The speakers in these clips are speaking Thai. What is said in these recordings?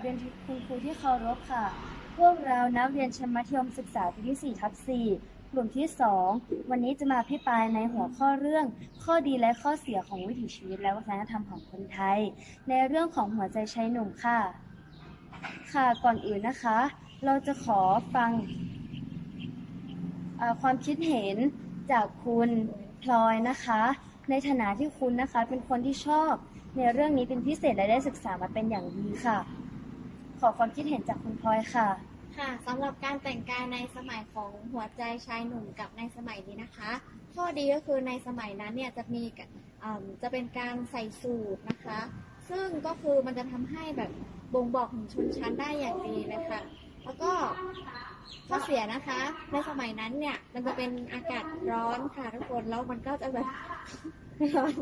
เรียนคุณครูที่เคารพค่ะ พวกเรานักเรียนชั้นมัธยมศึกษาปีที่4ทับ4กลุ่มที่ 2 วันนี้จะมาพิปรายในหัวข้อเรื่อง ข้อดีและข้อเสียของวิถีชีวิตและวัฒนธรรมของคนไทย ในเรื่องของหัวใจชายหนุ่มค่ะ ค่ะก่อนอื่นนะคะ เราจะขอฟังความคิดเห็นจากคุณพลอยนะคะ ในฐานะที่คุณนะคะเป็นคนที่ชอบในเรื่องนี้เป็นพิเศษและได้ศึกษามาเป็นอย่างดีค่ะ ขอความคิดเห็นจากคุณพลอยค่ะ ค่ะสำหรับการแต่งกายในสมัยของหัวใจชายหนุ่มกับในสมัยนี้นะคะ ข้อดีก็คือในสมัยนั้นเนี่ยจะมีอ่าจะเป็นการใส่สูทนะคะ ซึ่งก็คือมันจะทำให้แบบบ่งบอกถึงชนชั้นได้อย่างดีเลยค่ะ แล้วก็ข้อเสียนะคะ ในสมัยนั้นเนี่ยมันจะเป็นอากาศร้อนค่ะทุกคนแล้วมันก็จะแบบร้อน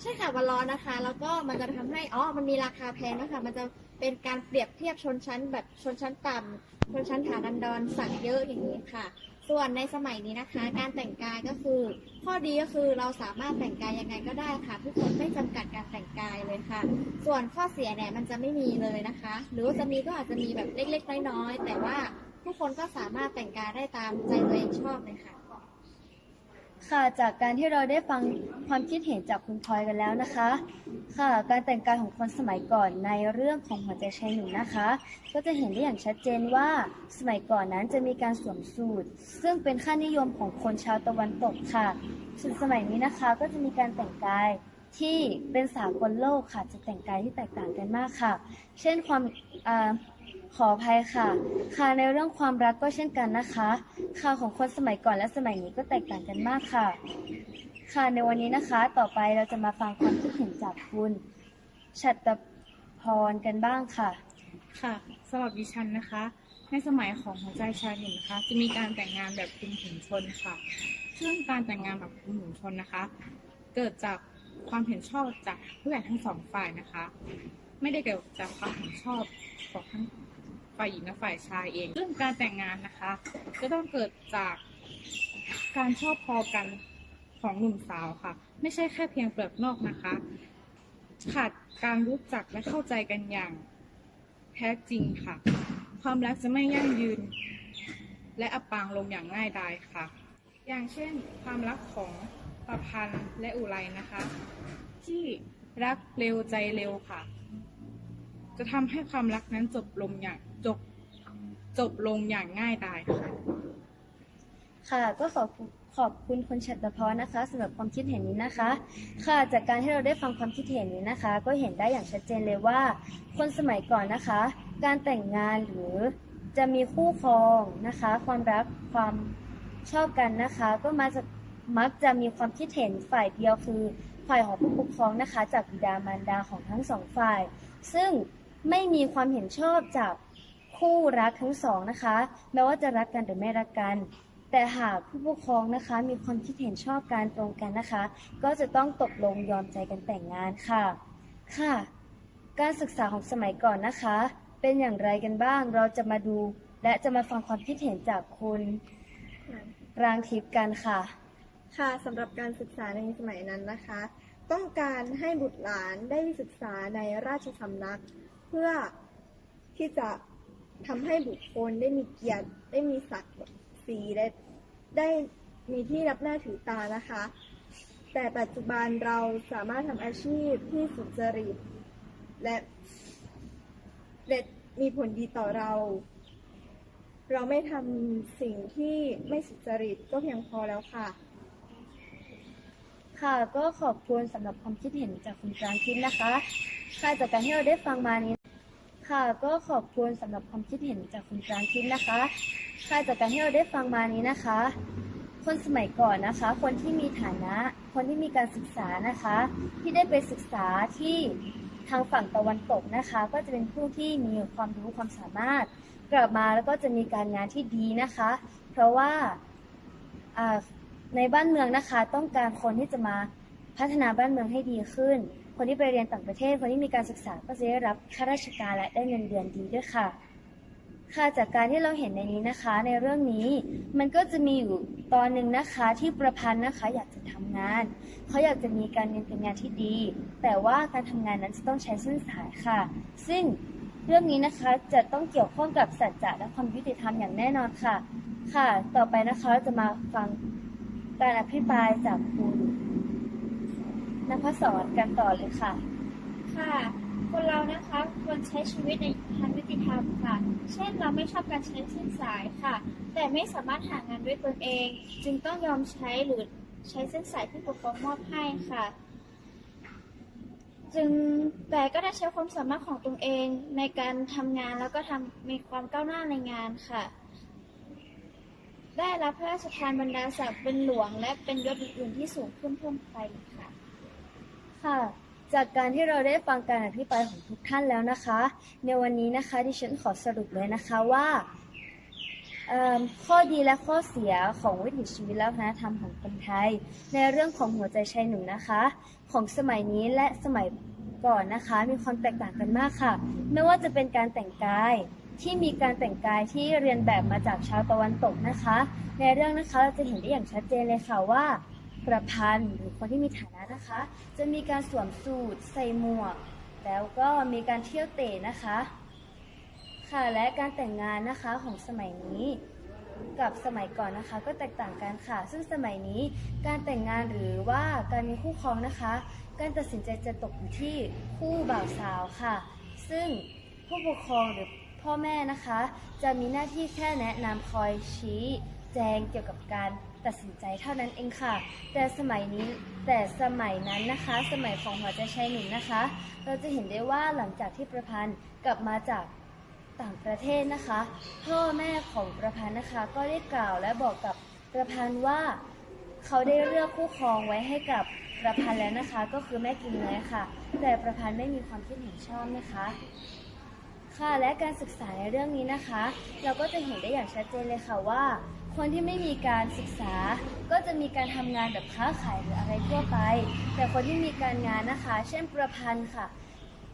ใช่ค่ะมันร้อนนะคะ แล้วก็มันจะทำให้อ๋อมันมีราคาแพงนะคะมันจะเป็นการเปรียบเทียบชนชั้นแบบชนชั้นต่ำชนชั้นฐานันดรสั่งเยอะอย่างนี้ค่ะ ส่วนในสมัยนี้นะคะ การแต่งกายก็คือ ข้อดีก็คือเราสามารถแต่งกายยังไงก็ได้ค่ะ ทุกคนไม่จำกัดการแต่งกายเลยค่ะ ส่วนข้อเสียเนี่ยมันจะไม่มีเลยนะคะ หรือว่าจะมีก็อาจจะมีแบบเล็กๆน้อยๆแต่ว่าทุกคนก็สามารถแต่งกายได้ตามใจตัวเองชอบเลยค่ะ ค่ะจากการที่เราได้ฟังความคิดเห็นจากคุณพลอยกันแล้วนะคะ ค่ะ การแต่งกายของคนสมัยก่อนในเรื่องของหัวใจชายหนุ่มนะคะ ก็จะเห็นได้อย่างชัดเจนว่าสมัยก่อนนั้นจะมีการสวมสูทซึ่งเป็นค่านิยมของคนชาวตะวันตกค่ะส่วนสมัยนี้นะคะก็จะมีการแต่งกายที่เป็นสากลโลกค่ะจะแต่งกายที่แตกต่างกันมากค่ะ เช่นความอา ขออภัยค่ะ ค่ะในเรื่องความรักก็เช่นกันนะคะ ค่ะของคนสมัยก่อนและสมัยนี้ก็แตกต่างกันมากค่ะ ค่ะในวันนี้นะคะ ต่อไปเราจะมาฟังความคิดเห็นจากคุณชัตพรกันบ้างค่ะ ค่ะสำหรับดิฉันนะคะ ในสมัยของหัวใจชายหนุ่มนะคะ จะมีการแต่งงานแบบคุมถุงชนค่ะ ซึ่งการแต่งงานแบบคุมถุงชนนะคะ เกิดจากความเห็นชอบจากผู้ใหญ่ทั้งสองฝ่ายนะคะ ไม่ได้เกิดจากความเห็นชอบของทั้ง ฝ่ายหญิงและฝ่ายชายเอง ซึ่งการแต่งงานนะคะก็ต้องเกิดจากการชอบพอกันของหนุ่มสาวค่ะ ไม่ใช่แค่เพียงเปลือกนอกนะคะ ขาดการรู้จักและเข้าใจกันอย่างแท้จริงค่ะ ความรักจะไม่ยั่งยืน และอับปางลงอย่างง่ายดายค่ะ อย่างเช่น ความรักของประพันธ์และอุไรนะคะ ที่รักเร็วใจเร็วค่ะ จะทำให้ความรักนั้นจบลงอย่าง จบลงอย่างง่ายดายค่ะ ค่ะ ก็ขอบคุณขอบคุณคุณชัตพรนะคะสำหรับความคิดเห็นนี้นะคะ ค่ะจากการที่เราได้ฟังความคิดเห็นนี้นะคะ ก็เห็นได้อย่างชัดเจนเลยว่า คนสมัยก่อนนะคะ การแต่งงานหรือจะมีคู่ครองนะคะ ความรักความชอบกันนะคะ ก็มาจากมักจะมีความคิดเห็นฝ่ายเดียวคือฝ่ายของผู้ปกครองนะคะ จากบิดามารดาของทั้งสองฝ่าย ซึ่งไม่มีความเห็นชอบจาก คู่รักทั้งสองนะคะ แม้ว่าจะรักกันหรือไม่รักกัน แต่หากผู้ปกครองนะคะ มีความคิดเห็นชอบการตรงกันนะคะ ก็จะต้องตกลงยอมใจกันแต่งงานค่ะ ค่ะ การศึกษาของสมัยก่อนนะคะ เป็นอย่างไรกันบ้างเราจะมาดู และจะมาฟังความคิดเห็นจากคุณรางทิพย์กันค่ะ ค่ะสำหรับการศึกษาในสมัยนั้นนะคะ ต้องการให้บุตรหลานได้ศึกษาในราชสำนัก เพื่อที่จะ ทำให้บุคคลได้มีเกียรติ ได้มีศักดิ์ศรีและได้มีที่รับหน้าถือตานะคะ แต่ปัจจุบันเราสามารถทำอาชีพที่สุจริตและและมีผลดีต่อเรา เราไม่ทำสิ่งที่ไม่สุจริตก็เพียงพอแล้วค่ะ ค่ะก็ขอบคุณสำหรับความคิดเห็นจากคุณรางทิพย์นะคะ ค่ะจากการที่เราได้ฟังมานี้ ค่ะ ก็ขอบคุณสำหรับความคิดเห็นจากคุณรางทิพย์นะคะค่ะจากการที่เราได้ฟังมานี้นะคะ คนสมัยก่อนนะคะ คนที่มีฐานะ คนที่มีการศึกษานะคะ ที่ได้ไปศึกษาที่ทางฝั่งตะวันตกนะคะ ก็จะเป็นผู้ที่มีความรู้ความสามารถ กลับมาแล้วก็จะมีการงานที่ดีนะคะ เพราะว่าในบ้านเมืองนะคะ ต้องการคนที่จะมาพัฒนาบ้านเมืองให้ดีขึ้น คนที่ไปเรียนต่างประเทศ คนที่มีการศึกษาก็จะได้รับข้าราชการและได้เงินเดือนดีด้วยค่ะ ค่ะจากการที่เราเห็นในนี้นะคะ ในเรื่องนี้มันก็จะมีอยู่ตอนหนึ่งนะคะที่ประพันธ์นะคะอยากจะทำงาน เขาอยากจะมีการเงินการงานที่ดี แต่ว่าการทำงานนั้นจะต้องใช้เส้นสายค่ะ ซึ่งเรื่องนี้นะคะจะต้องเกี่ยวข้องกับสัจจะและความยุติธรรมอย่างแน่นอนค่ะ ค่ะ ต่อไปนะคะเราจะมาฟังการอภิปรายจากคุณ นภศรกันต่อเลยค่ะ ค่ะ คนเรานะคะควรใช้ชีวิตในทางยุติธรรมค่ะ เช่นเราไม่ชอบการใช้เส้นสายค่ะ แต่ไม่สามารถหางานด้วยตนเอง จึงต้องยอมใช้หรือใช้เส้นสายที่ปกครองมอบให้ค่ะ จึงแต่ก็ได้ใช้ความสามารถของตนเองในการทำงานแล้วก็ทำมีความก้าวหน้าในงานค่ะ ได้รับพระราชทานบรรดาศักดิ์เป็นหลวงและเป็นยศอื่นๆที่สูงขึ้นเพิ่มไปค่ะ ค่ะ จากการที่เราได้ฟังการอภิปรายของทุกท่านแล้วนะคะ ในวันนี้นะคะดิฉันขอสรุปเลยนะคะว่าข้อดีและข้อเสียของวิถีชีวิตและวัฒนธรรมของคนไทย ในเรื่องของหัวใจชายหนุ่มนะคะ ของสมัยนี้และสมัยก่อนนะคะ มีความแตกต่างกันมากค่ะ ไม่ว่าจะเป็นการแต่งกายที่มีการแต่งกายที่เรียนแบบมาจากชาวตะวันตกนะคะ ในเรื่องนะคะเราจะเห็นได้อย่างชัดเจนเลยค่ะว่า ประพันธ์หรือคนที่มีฐานะนะคะ จะมีการสวมสูทใส่หมวก แล้วก็มีการเที่ยวเตะนะคะ ค่ะและการแต่งงานนะคะของสมัยนี้กับสมัยก่อนนะคะก็แตกต่างกันค่ะ ซึ่งสมัยนี้การแต่งงานหรือว่าการมีคู่ครองนะคะ การตัดสินใจจะตกอยู่ที่คู่บ่าวสาวค่ะ ซึ่งผู้ปกครองหรือพ่อแม่นะคะ จะมีหน้าที่แค่แนะนำคอยชี้ แจงเกี่ยวกับการตัดสินใจเท่านั้นเองค่ะ แต่สมัยนี้แต่สมัยนั้นนะคะ สมัยของหัวใจชายหนุ่มนะคะ เราจะเห็นได้ว่าหลังจากที่ประพันธ์กลับมาจากต่างประเทศนะคะ พ่อแม่ของประพันธ์นะคะก็ได้กล่าวและบอกกับประพันธ์ว่าเขาได้เลือกคู่ครองไว้ให้กับประพันธ์แล้วนะคะ ก็คือแม่กิมน้อยค่ะ แต่ประพันธ์ไม่มีความคิดเห็นชอบนะคะค่ะและการศึกษาในเรื่องนี้นะคะ เราก็จะเห็นได้อย่างชัดเจนเลยค่ะว่า คนที่ไม่มีการศึกษา ก็จะมีการทำงานแบบค้าขายหรืออะไรทั่วไป แต่คนที่มีการงานนะคะ เช่นประพันธ์ค่ะ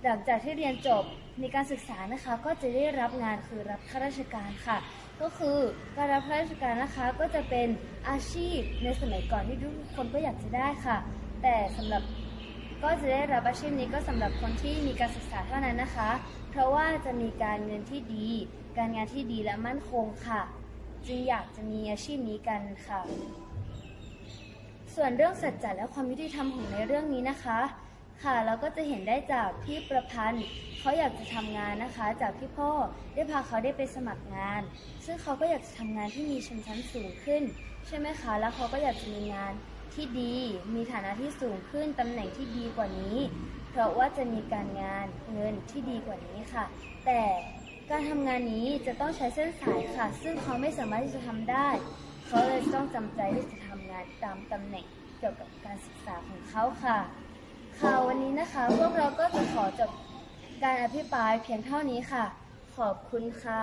หลังจากที่เรียนจบมีการศึกษานะคะ ก็จะได้รับงานคือรับข้าราชการค่ะ ก็คือการรับข้าราชการนะคะ ก็จะเป็นอาชีพในสมัยก่อนที่ทุกคนก็อยากจะได้ค่ะ แต่สำหรับก็จะได้รับอาชีพนี้ก็สำหรับคนที่มีการศึกษาเท่านั้นนะคะ เพราะว่าจะมีการเงินที่ดี การงานที่ดีและมั่นคงค่ะ จึงอยากจะมีอาชีพนี้กันค่ะ ส่วนเรื่องสัจจะและความยุติธรรมของในเรื่องนี้นะคะ ค่ะเราก็จะเห็นได้จากที่ประพันธ์เขาอยากจะทำงานนะคะ จากที่พ่อได้พาเขาได้ไปสมัครงาน ซึ่งเขาก็อยากจะทำงานที่มีชนชั้นสูงขึ้น ใช่ไหมคะ แล้วเขาก็อยากจะมีงานที่ดี มีฐานะที่สูงขึ้นตำแหน่งที่ดีกว่านี้ เพราะว่าจะมีการงานเงินที่ดีกว่านี้ค่ะ แต่ การทำงานนี้จะต้องใช้เส้นสายค่ะ ซึ่งเขาไม่สามารถที่จะทำได้ เขาเลยต้องจำใจที่จะทำงานตามตำแหน่งเกี่ยวกับการศึกษาของเขาค่ะ ค่ะวันนี้นะคะ พวกเราก็จะขอจบการอภิปรายเพียงเท่านี้ค่ะ ขอบคุณค่ะ